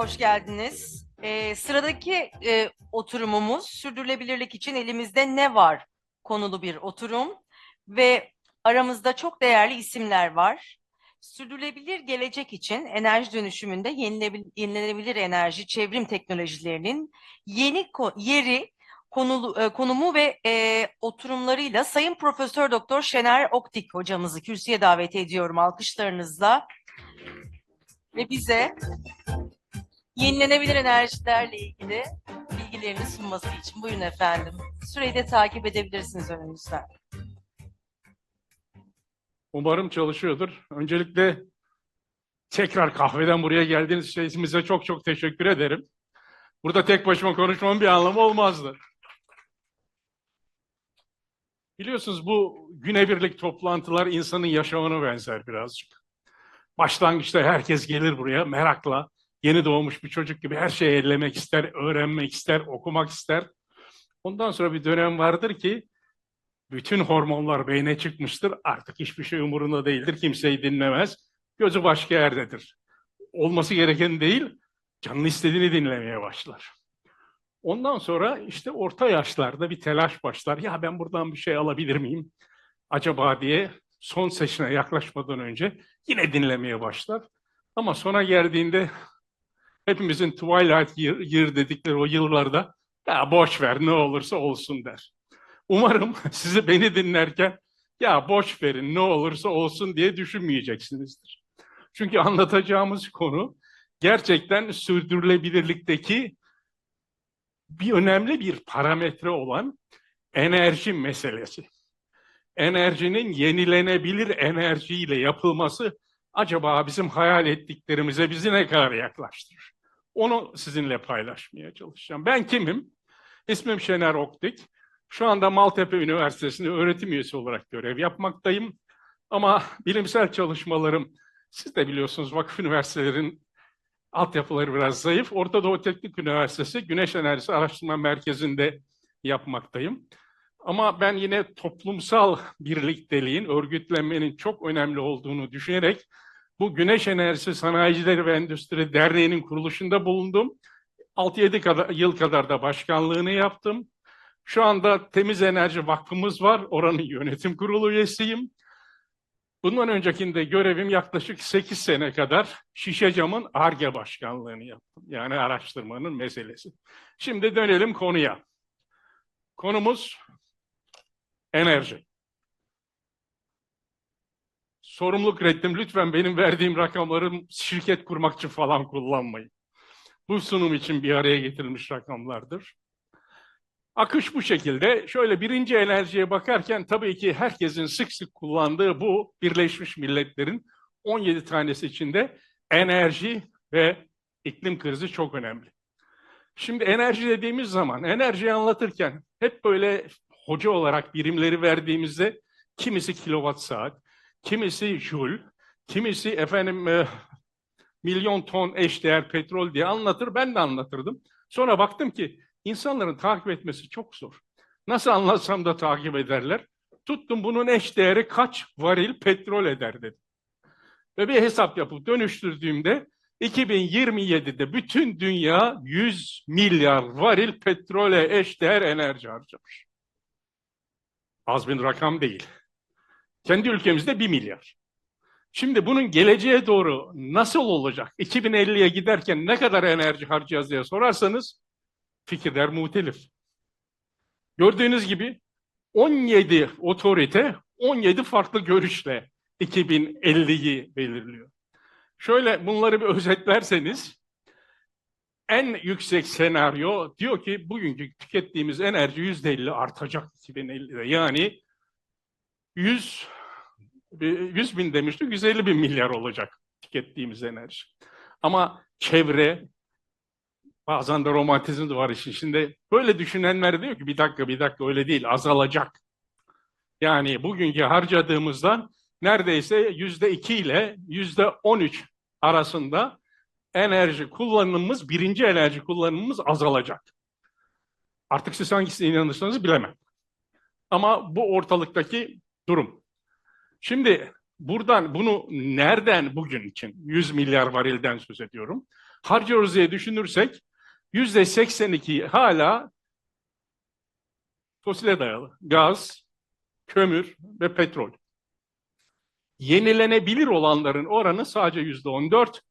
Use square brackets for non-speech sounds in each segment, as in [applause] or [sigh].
Hoş geldiniz. Ee, sıradaki e, oturumumuz sürdürülebilirlik için elimizde ne var konulu bir oturum ve aramızda çok değerli isimler var. Sürdürülebilir gelecek için enerji dönüşümünde yenilenebilir enerji çevrim teknolojilerinin yeni ko- yeri konulu, e, konumu ve e, oturumlarıyla Sayın Profesör Doktor Şener Oktik hocamızı kürsüye davet ediyorum alkışlarınızla ve bize yenilenebilir enerjilerle ilgili bilgilerini sunması için. Buyurun efendim. Süreyi de takip edebilirsiniz önünüzden. Umarım çalışıyordur. Öncelikle tekrar kahveden buraya geldiğiniz için size çok çok teşekkür ederim. Burada tek başıma konuşmamın bir anlamı olmazdı. Biliyorsunuz bu günebirlik toplantılar insanın yaşamına benzer birazcık. Başlangıçta herkes gelir buraya merakla, yeni doğmuş bir çocuk gibi her şeyi ellemek ister, öğrenmek ister, okumak ister. Ondan sonra bir dönem vardır ki bütün hormonlar beyne çıkmıştır. Artık hiçbir şey umurunda değildir. Kimseyi dinlemez. Gözü başka yerdedir. Olması gereken değil, canını istediğini dinlemeye başlar. Ondan sonra işte orta yaşlarda bir telaş başlar. Ya ben buradan bir şey alabilir miyim? Acaba diye son seçine yaklaşmadan önce yine dinlemeye başlar. Ama sona geldiğinde hepimizin twilight year, year dedikleri o yıllarda ya boş ver ne olursa olsun der. Umarım [laughs] sizi beni dinlerken ya boş verin ne olursa olsun diye düşünmeyeceksinizdir. Çünkü anlatacağımız konu gerçekten sürdürülebilirlikteki bir önemli bir parametre olan enerji meselesi. Enerjinin yenilenebilir enerjiyle yapılması acaba bizim hayal ettiklerimize bizi ne kadar yaklaştırır? Onu sizinle paylaşmaya çalışacağım. Ben kimim? İsmim Şener Oktik. Şu anda Maltepe Üniversitesi'nde öğretim üyesi olarak görev yapmaktayım. Ama bilimsel çalışmalarım, siz de biliyorsunuz vakıf üniversitelerin altyapıları biraz zayıf. Orta Doğu Teknik Üniversitesi Güneş Enerjisi Araştırma Merkezi'nde yapmaktayım. Ama ben yine toplumsal birlikteliğin, örgütlenmenin çok önemli olduğunu düşünerek bu Güneş Enerjisi Sanayicileri ve Endüstri Derneği'nin kuruluşunda bulundum. 6-7 kadar, yıl kadar da başkanlığını yaptım. Şu anda Temiz Enerji Vakfımız var. Oranın yönetim kurulu üyesiyim. Bundan öncekinde görevim yaklaşık 8 sene kadar Şişecam'ın ARGE başkanlığını yaptım. Yani araştırmanın meselesi. Şimdi dönelim konuya. Konumuz enerji. Sorumluluk reddim. Lütfen benim verdiğim rakamları şirket kurmak için falan kullanmayın. Bu sunum için bir araya getirilmiş rakamlardır. Akış bu şekilde. Şöyle birinci enerjiye bakarken tabii ki herkesin sık sık kullandığı bu Birleşmiş Milletler'in 17 tanesi içinde enerji ve iklim krizi çok önemli. Şimdi enerji dediğimiz zaman enerjiyi anlatırken hep böyle hoca olarak birimleri verdiğimizde kimisi kilowatt saat, kimisi joule, kimisi efendim e, milyon ton eşdeğer petrol diye anlatır. Ben de anlatırdım. Sonra baktım ki insanların takip etmesi çok zor. Nasıl anlatsam da takip ederler. Tuttum bunun eş değeri kaç varil petrol eder dedim. Ve bir hesap yapıp dönüştürdüğümde 2027'de bütün dünya 100 milyar varil petrole eşdeğer enerji harcamış. Az bir rakam değil. Kendi ülkemizde 1 milyar. Şimdi bunun geleceğe doğru nasıl olacak? 2050'ye giderken ne kadar enerji harcayacağız diye sorarsanız fikirler muhtelif. Gördüğünüz gibi 17 otorite 17 farklı görüşle 2050'yi belirliyor. Şöyle bunları bir özetlerseniz en yüksek senaryo diyor ki bugünkü tükettiğimiz enerji %50 artacak 2050'de. Yani 100 100 bin demiştik 150 bin milyar olacak tükettiğimiz enerji. Ama çevre, Bazen de romantizm de var işin içinde. Böyle düşünenler diyor ki bir dakika bir dakika öyle değil azalacak. Yani bugünkü harcadığımızdan neredeyse yüzde iki ile yüzde on üç arasında enerji kullanımımız, birinci enerji kullanımımız azalacak. Artık siz hangisine inanırsanız bilemem. Ama bu ortalıktaki durum. Şimdi buradan bunu nereden bugün için 100 milyar varilden söz ediyorum. harcıyoruz diye düşünürsek yüzde 82 hala fosile dayalı. Gaz, kömür ve petrol. Yenilenebilir olanların oranı sadece yüzde 14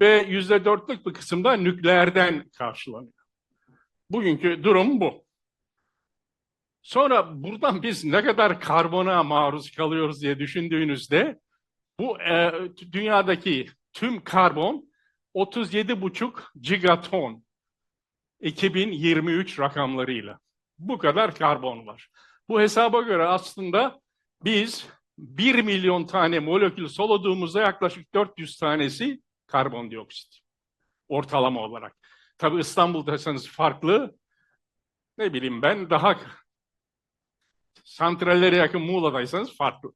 ve yüzde dörtlük bir kısımda nükleerden karşılanıyor. Bugünkü durum bu. Sonra buradan biz ne kadar karbona maruz kalıyoruz diye düşündüğünüzde bu e, dünyadaki tüm karbon 37,5 gigaton 2023 rakamlarıyla. Bu kadar karbon var. Bu hesaba göre aslında biz 1 milyon tane molekül soluduğumuzda yaklaşık 400 tanesi karbondioksit. Ortalama olarak. Tabii İstanbul'daysanız farklı. Ne bileyim ben daha santrallere yakın Muğla'daysanız farklı.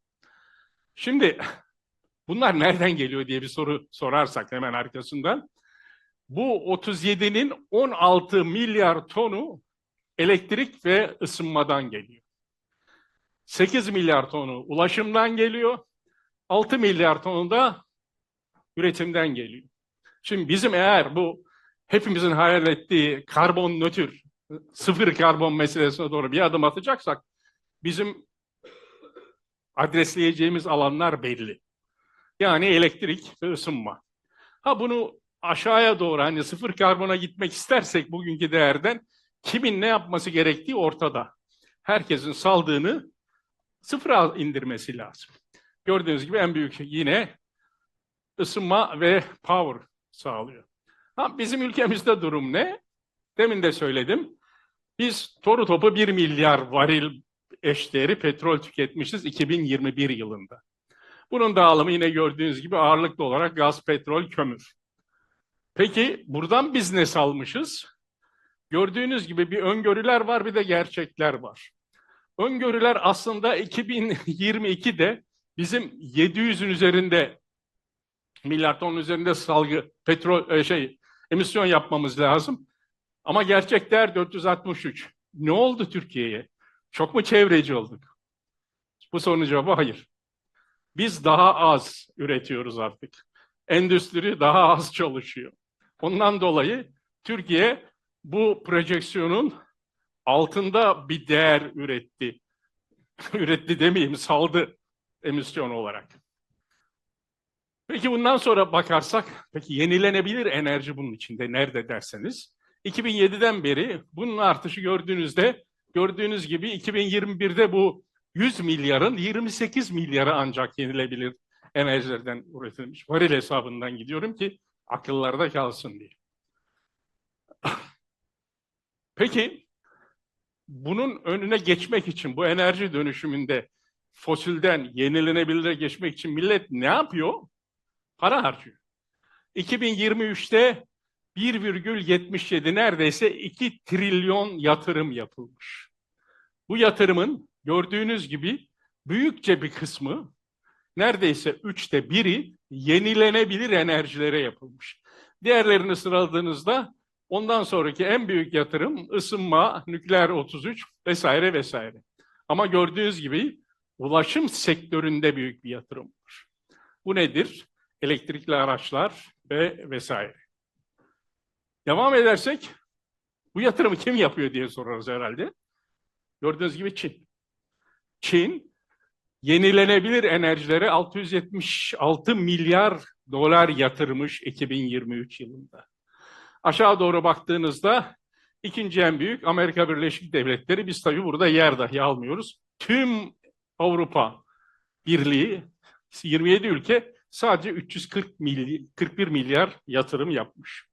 Şimdi [laughs] bunlar nereden geliyor diye bir soru sorarsak hemen arkasından. Bu 37'nin 16 milyar tonu elektrik ve ısınmadan geliyor. 8 milyar tonu ulaşımdan geliyor. 6 milyar tonu da üretimden geliyor. Şimdi bizim eğer bu hepimizin hayal ettiği karbon nötr, sıfır karbon meselesine doğru bir adım atacaksak bizim adresleyeceğimiz alanlar belli. Yani elektrik ve ısınma. Ha bunu aşağıya doğru hani sıfır karbona gitmek istersek bugünkü değerden kimin ne yapması gerektiği ortada. Herkesin saldığını sıfıra indirmesi lazım. Gördüğünüz gibi en büyük yine ısınma ve power sağlıyor. Ha, bizim ülkemizde durum ne? Demin de söyledim. Biz toru topu 1 milyar varil eşdeğeri petrol tüketmişiz 2021 yılında. Bunun dağılımı yine gördüğünüz gibi ağırlıklı olarak gaz, petrol, kömür. Peki buradan biz ne salmışız? Gördüğünüz gibi bir öngörüler var bir de gerçekler var. Öngörüler aslında 2022'de bizim 700'ün üzerinde milyar ton üzerinde salgı petrol e, şey emisyon yapmamız lazım. Ama gerçek değer 463. Ne oldu Türkiye'ye? Çok mu çevreci olduk? Bu sorunun cevabı hayır. Biz daha az üretiyoruz artık. Endüstri daha az çalışıyor. Ondan dolayı Türkiye bu projeksiyonun altında bir değer üretti. [laughs] üretti demeyeyim, saldı emisyon olarak. Peki bundan sonra bakarsak, peki yenilenebilir enerji bunun içinde nerede derseniz, 2007'den beri bunun artışı gördüğünüzde, gördüğünüz gibi 2021'de bu 100 milyarın 28 milyarı ancak yenilebilir enerjilerden üretilmiş. Varil hesabından gidiyorum ki akıllarda kalsın diye. [laughs] Peki bunun önüne geçmek için bu enerji dönüşümünde fosilden yenilenebilire geçmek için millet ne yapıyor? Para harcıyor. 2023'te 1,77 neredeyse 2 trilyon yatırım yapılmış. Bu yatırımın gördüğünüz gibi büyükçe bir kısmı neredeyse üçte biri yenilenebilir enerjilere yapılmış. Diğerlerini sıraladığınızda ondan sonraki en büyük yatırım ısınma, nükleer 33 vesaire vesaire. Ama gördüğünüz gibi ulaşım sektöründe büyük bir yatırım var. Bu nedir? Elektrikli araçlar ve vesaire. Devam edersek bu yatırımı kim yapıyor diye sorarız herhalde. Gördüğünüz gibi Çin. Çin yenilenebilir enerjilere 676 milyar dolar yatırmış 2023 yılında. Aşağı doğru baktığınızda ikinci en büyük Amerika Birleşik Devletleri. Biz tabii burada yer dahi almıyoruz. Tüm Avrupa Birliği 27 ülke sadece 340 milyar, 41 milyar yatırım yapmış.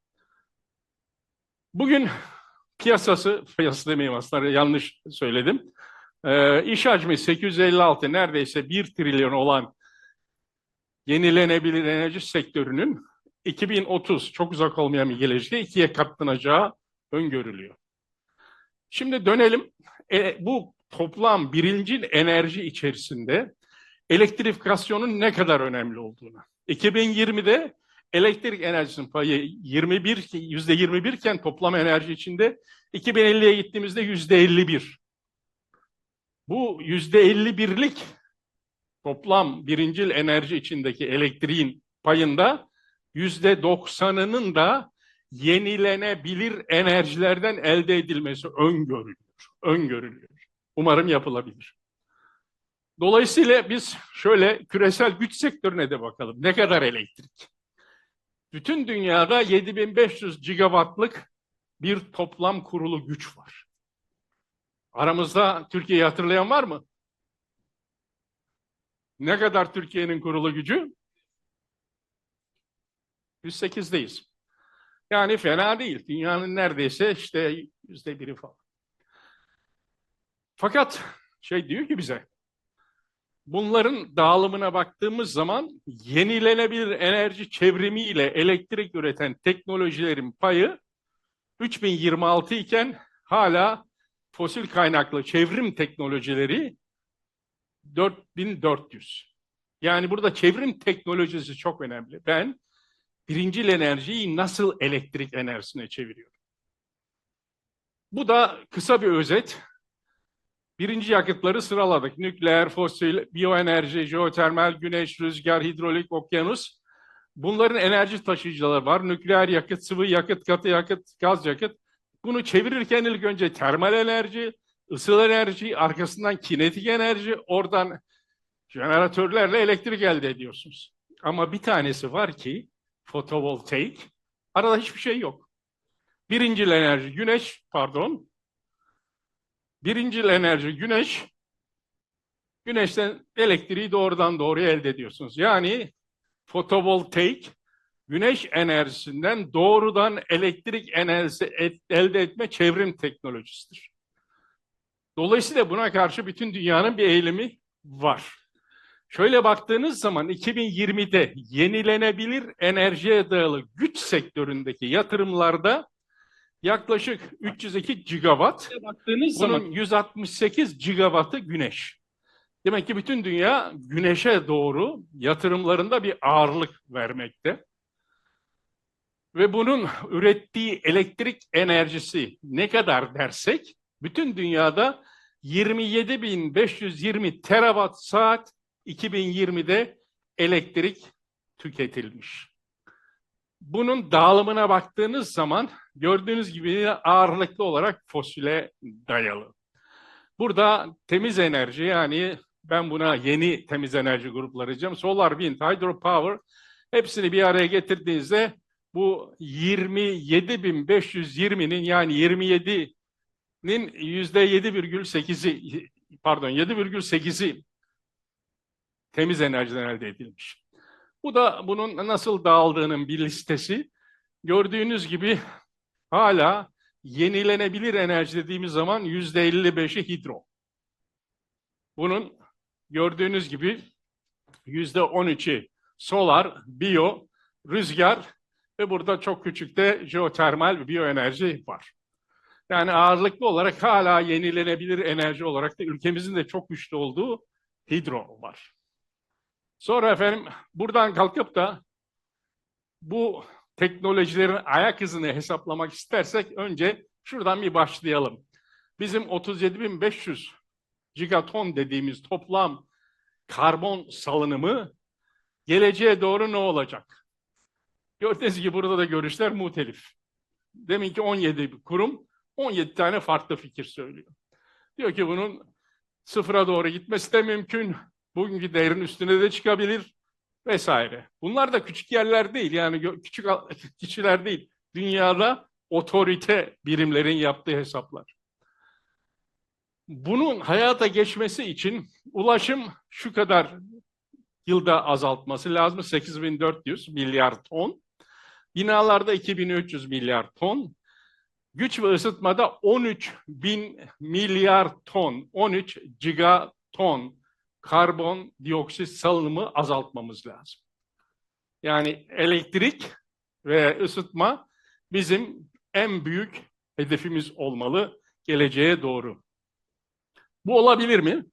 Bugün [laughs] piyasası, piyasası demeyeyim aslında yanlış söyledim. Ee, iş hacmi 856 neredeyse 1 trilyon olan yenilenebilir enerji sektörünün 2030 çok uzak olmayan bir gelecekte ikiye katlanacağı öngörülüyor. Şimdi dönelim. E, bu toplam birincil enerji içerisinde elektrifikasyonun ne kadar önemli olduğunu. 2020'de elektrik enerjisinin payı 21 yüzde 21 iken toplam enerji içinde 2050'ye gittiğimizde yüzde 51. Bu yüzde 51'lik toplam birincil enerji içindeki elektriğin payında yüzde 90'ının da yenilenebilir enerjilerden elde edilmesi öngörülüyor. Öngörülüyor. Umarım yapılabilir. Dolayısıyla biz şöyle küresel güç sektörüne de bakalım. Ne kadar elektrik? Bütün dünyada 7500 gigawattlık bir toplam kurulu güç var. Aramızda Türkiye'yi hatırlayan var mı? Ne kadar Türkiye'nin kurulu gücü? 108'deyiz. Yani fena değil. Dünyanın neredeyse işte yüzde biri falan. Fakat şey diyor ki bize, bunların dağılımına baktığımız zaman yenilenebilir enerji çevrimiyle elektrik üreten teknolojilerin payı 3026 iken hala fosil kaynaklı çevrim teknolojileri 4400. Yani burada çevrim teknolojisi çok önemli. Ben birincil enerjiyi nasıl elektrik enerjisine çeviriyorum? Bu da kısa bir özet. Birinci yakıtları sıraladık. Nükleer, fosil, biyoenerji, jeotermal, güneş, rüzgar, hidrolik, okyanus. Bunların enerji taşıyıcıları var. Nükleer yakıt, sıvı yakıt, katı yakıt, gaz yakıt. Bunu çevirirken ilk önce termal enerji, ısıl enerji, arkasından kinetik enerji, oradan jeneratörlerle elektrik elde ediyorsunuz. Ama bir tanesi var ki fotovoltaik. Arada hiçbir şey yok. Birincil enerji güneş, pardon. Birincil enerji güneş. Güneşten elektriği doğrudan doğruya elde ediyorsunuz. Yani fotovoltaik güneş enerjisinden doğrudan elektrik enerjisi et- elde etme çevrim teknolojisidir. Dolayısıyla buna karşı bütün dünyanın bir eğilimi var. Şöyle baktığınız zaman 2020'de yenilenebilir enerjiye dayalı güç sektöründeki yatırımlarda yaklaşık 302 gigawatt, baktığınız bunun zaman 168 gigawattı güneş. Demek ki bütün dünya güneşe doğru yatırımlarında bir ağırlık vermekte. Ve bunun ürettiği elektrik enerjisi ne kadar dersek, bütün dünyada 27.520 terawatt saat 2020'de elektrik tüketilmiş. Bunun dağılımına baktığınız zaman gördüğünüz gibi ağırlıklı olarak fosile dayalı. Burada temiz enerji yani ben buna yeni temiz enerji grupları diyeceğim. Solar, wind, hydropower hepsini bir araya getirdiğinizde bu 27.520'nin yani 27'nin yüzde 7,8'i pardon 7,8'i temiz enerjiden elde edilmiş. Bu da bunun nasıl dağıldığının bir listesi. Gördüğünüz gibi hala yenilenebilir enerji dediğimiz zaman yüzde 55'i hidro. Bunun gördüğünüz gibi yüzde 13'i solar, biyo, rüzgar ve burada çok küçük de jeotermal ve biyoenerji var. Yani ağırlıklı olarak hala yenilenebilir enerji olarak da ülkemizin de çok güçlü olduğu hidro var. Sonra efendim buradan kalkıp da bu teknolojilerin ayak hızını hesaplamak istersek önce şuradan bir başlayalım. Bizim 37.500 gigaton dediğimiz toplam karbon salınımı geleceğe doğru ne olacak? Gördüğünüz gibi burada da görüşler muhtelif. Demin ki 17 bir kurum 17 tane farklı fikir söylüyor. Diyor ki bunun sıfıra doğru gitmesi de mümkün. Bugünkü değerin üstüne de çıkabilir vesaire. Bunlar da küçük yerler değil yani küçük [laughs] kişiler değil. Dünyada otorite birimlerin yaptığı hesaplar. Bunun hayata geçmesi için ulaşım şu kadar yılda azaltması lazım. 8400 milyar ton. Binalarda 2300 milyar ton. Güç ve ısıtmada 13 bin milyar ton, 13 gigaton karbon dioksit salınımı azaltmamız lazım. Yani elektrik ve ısıtma bizim en büyük hedefimiz olmalı geleceğe doğru. Bu olabilir mi?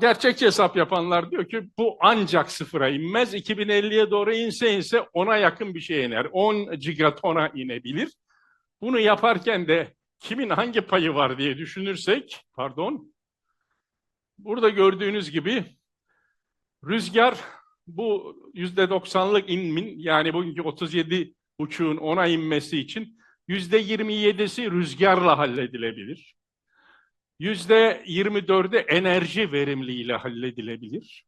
Gerçekçi hesap yapanlar diyor ki bu ancak sıfıra inmez. 2050'ye doğru inse inse ona yakın bir şey iner. 10 gigatona inebilir. Bunu yaparken de kimin hangi payı var diye düşünürsek, pardon, burada gördüğünüz gibi rüzgar bu yüzde doksanlık inmin yani bugünkü 37 buçuğun ona inmesi için yüzde 27'si rüzgarla halledilebilir. Yüzde 24'ü enerji verimliğiyle halledilebilir.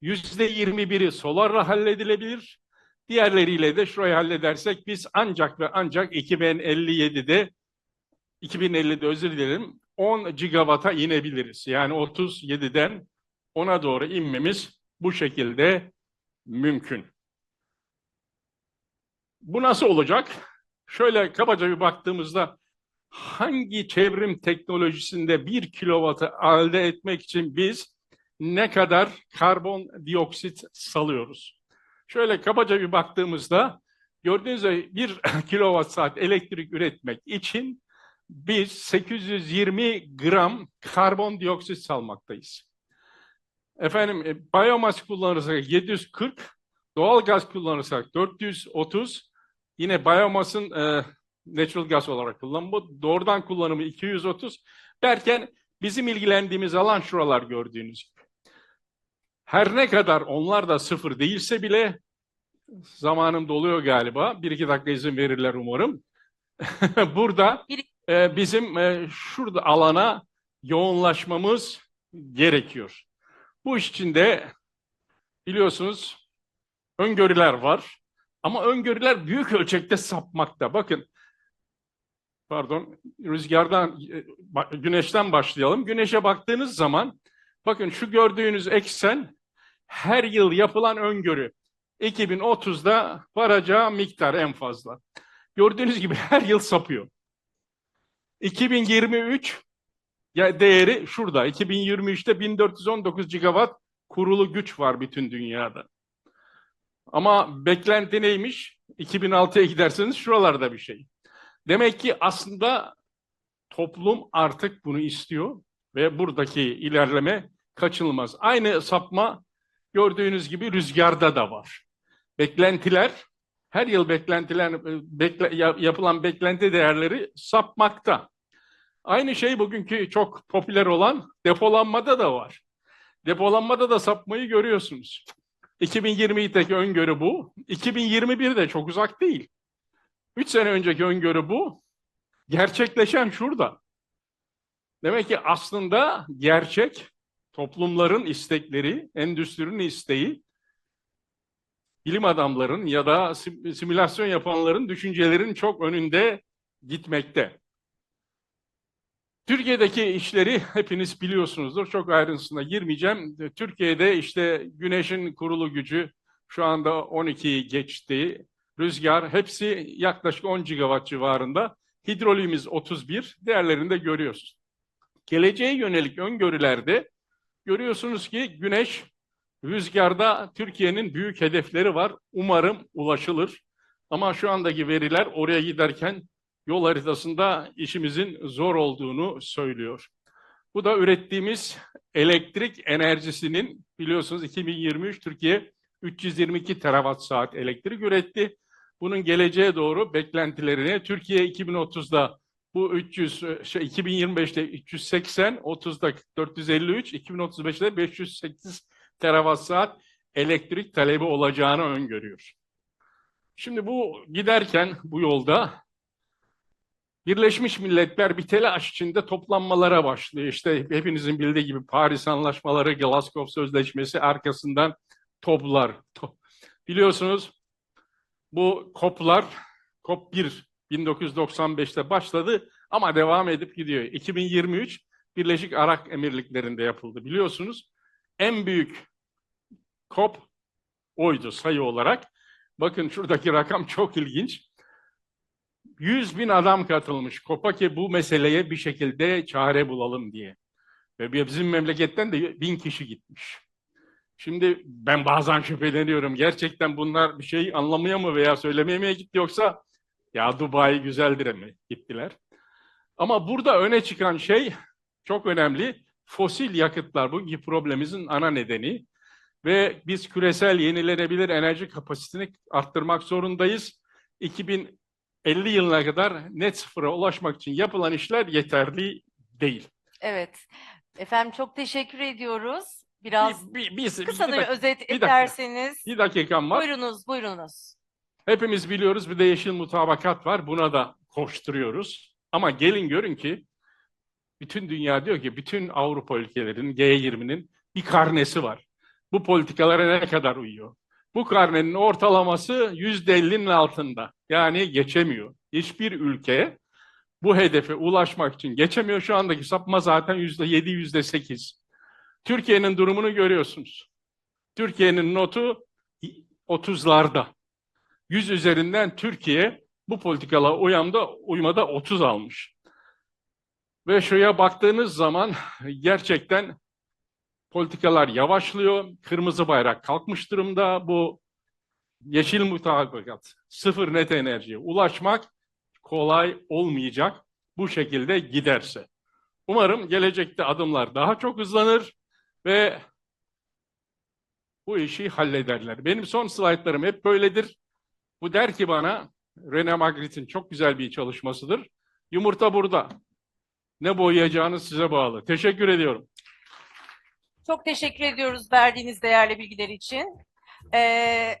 Yüzde 21'i solarla halledilebilir. Diğerleriyle de şurayı halledersek biz ancak ve ancak 2057'de 2050'de özür dilerim 10 gigawata inebiliriz. Yani 37'den 10'a doğru inmemiz bu şekilde mümkün. Bu nasıl olacak? Şöyle kabaca bir baktığımızda hangi çevrim teknolojisinde 1 kilovatı elde etmek için biz ne kadar karbondioksit salıyoruz? Şöyle kabaca bir baktığımızda gördüğünüz gibi 1 [laughs] kilowatt saat elektrik üretmek için biz 820 gram karbondioksit salmaktayız. Efendim e, biyomas kullanırsak 740, doğal gaz kullanırsak 430, yine biyomasın e, natural gas olarak kullanımı, doğrudan kullanımı 230 derken bizim ilgilendiğimiz alan şuralar gördüğünüz gibi. Her ne kadar onlar da sıfır değilse bile zamanım doluyor galiba. Bir iki dakika izin verirler umarım. [laughs] Burada Bir- e, bizim e, şurada alana yoğunlaşmamız gerekiyor. Bu iş için de biliyorsunuz öngörüler var. Ama öngörüler büyük ölçekte sapmakta. Bakın, pardon, rüzgardan, e, güneşten başlayalım. Güneşe baktığınız zaman, bakın şu gördüğünüz eksen her yıl yapılan öngörü. 2030'da varacağı miktar en fazla. Gördüğünüz gibi her yıl sapıyor. 2023 ya değeri şurada. 2023'te 1419 gigawatt kurulu güç var bütün dünyada. Ama beklenti neymiş? 2006'ya giderseniz şuralarda bir şey. Demek ki aslında toplum artık bunu istiyor ve buradaki ilerleme kaçınılmaz. Aynı sapma gördüğünüz gibi rüzgarda da var. Beklentiler, her yıl beklentiler, bekle, ya- yapılan beklenti değerleri sapmakta. Aynı şey bugünkü çok popüler olan depolanmada da var. Depolanmada da sapmayı görüyorsunuz. 2022'deki öngörü bu. 2021 de çok uzak değil. 3 sene önceki öngörü bu. Gerçekleşen şurada. Demek ki aslında gerçek toplumların istekleri, endüstrinin isteği, bilim adamların ya da sim- simülasyon yapanların düşüncelerin çok önünde gitmekte. Türkiye'deki işleri hepiniz biliyorsunuzdur. Çok ayrıntısına girmeyeceğim. Türkiye'de işte güneşin kurulu gücü şu anda 12'yi geçti. Rüzgar hepsi yaklaşık 10 gigawatt civarında. Hidroliğimiz 31. Diğerlerini de görüyorsunuz. Geleceğe yönelik öngörülerde görüyorsunuz ki güneş rüzgarda Türkiye'nin büyük hedefleri var. Umarım ulaşılır. Ama şu andaki veriler oraya giderken yol haritasında işimizin zor olduğunu söylüyor. Bu da ürettiğimiz elektrik enerjisinin biliyorsunuz 2023 Türkiye 322 terawatt saat elektrik üretti. Bunun geleceğe doğru beklentilerini Türkiye 2030'da bu 300 şey 2025'te 380, 30'da 453, 2035'te 508 terawatt saat elektrik talebi olacağını öngörüyor. Şimdi bu giderken bu yolda Birleşmiş Milletler bir telaş içinde toplanmalara başlıyor. İşte hepinizin bildiği gibi Paris Anlaşmaları, Glasgow Sözleşmesi arkasından toplar. To- Biliyorsunuz bu COP'lar, COP1 1995'te başladı ama devam edip gidiyor. 2023 Birleşik Arap Emirlikleri'nde yapıldı biliyorsunuz. En büyük COP oydu sayı olarak. Bakın şuradaki rakam çok ilginç. 100 bin adam katılmış COP'a ki bu meseleye bir şekilde çare bulalım diye. Ve bizim memleketten de bin kişi gitmiş. Şimdi ben bazen şüpheleniyorum. Gerçekten bunlar bir şey anlamaya mı veya söylemeye mi gitti yoksa ya Dubai güzeldir mi gittiler. Ama burada öne çıkan şey çok önemli. Fosil yakıtlar bugünkü problemimizin ana nedeni ve biz küresel yenilenebilir enerji kapasitesini arttırmak zorundayız. 2050 yılına kadar net sıfıra ulaşmak için yapılan işler yeterli değil. Evet. Efendim çok teşekkür ediyoruz. Biraz Bir, bir, bir, kısa bir dak- özet dakika. ederseniz. bir dakikam var. Buyurunuz, buyurunuz. Hepimiz biliyoruz bir de yeşil mutabakat var. Buna da koşturuyoruz. Ama gelin görün ki bütün dünya diyor ki bütün Avrupa ülkelerinin G20'nin bir karnesi var. Bu politikalara ne kadar uyuyor? Bu karnenin ortalaması yüzde ellinin altında. Yani geçemiyor. Hiçbir ülke bu hedefe ulaşmak için geçemiyor. Şu andaki sapma zaten yüzde yedi, yüzde sekiz. Türkiye'nin durumunu görüyorsunuz. Türkiye'nin notu 30'larda. 100 üzerinden Türkiye bu politikalara uyamda, uymada 30 almış. Ve şuraya baktığınız zaman gerçekten politikalar yavaşlıyor. Kırmızı bayrak kalkmış durumda. Bu yeşil mutabakat, sıfır net enerjiye ulaşmak kolay olmayacak bu şekilde giderse. Umarım gelecekte adımlar daha çok hızlanır ve bu işi hallederler. Benim son slaytlarım hep böyledir. Bu der ki bana, Rene Magritte'in çok güzel bir çalışmasıdır. Yumurta burada. Ne boyayacağınız size bağlı. Teşekkür ediyorum. Çok teşekkür ediyoruz verdiğiniz değerli bilgiler için. Ee,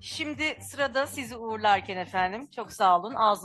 şimdi sırada sizi uğurlarken efendim. Çok sağ olun. Ağzınıza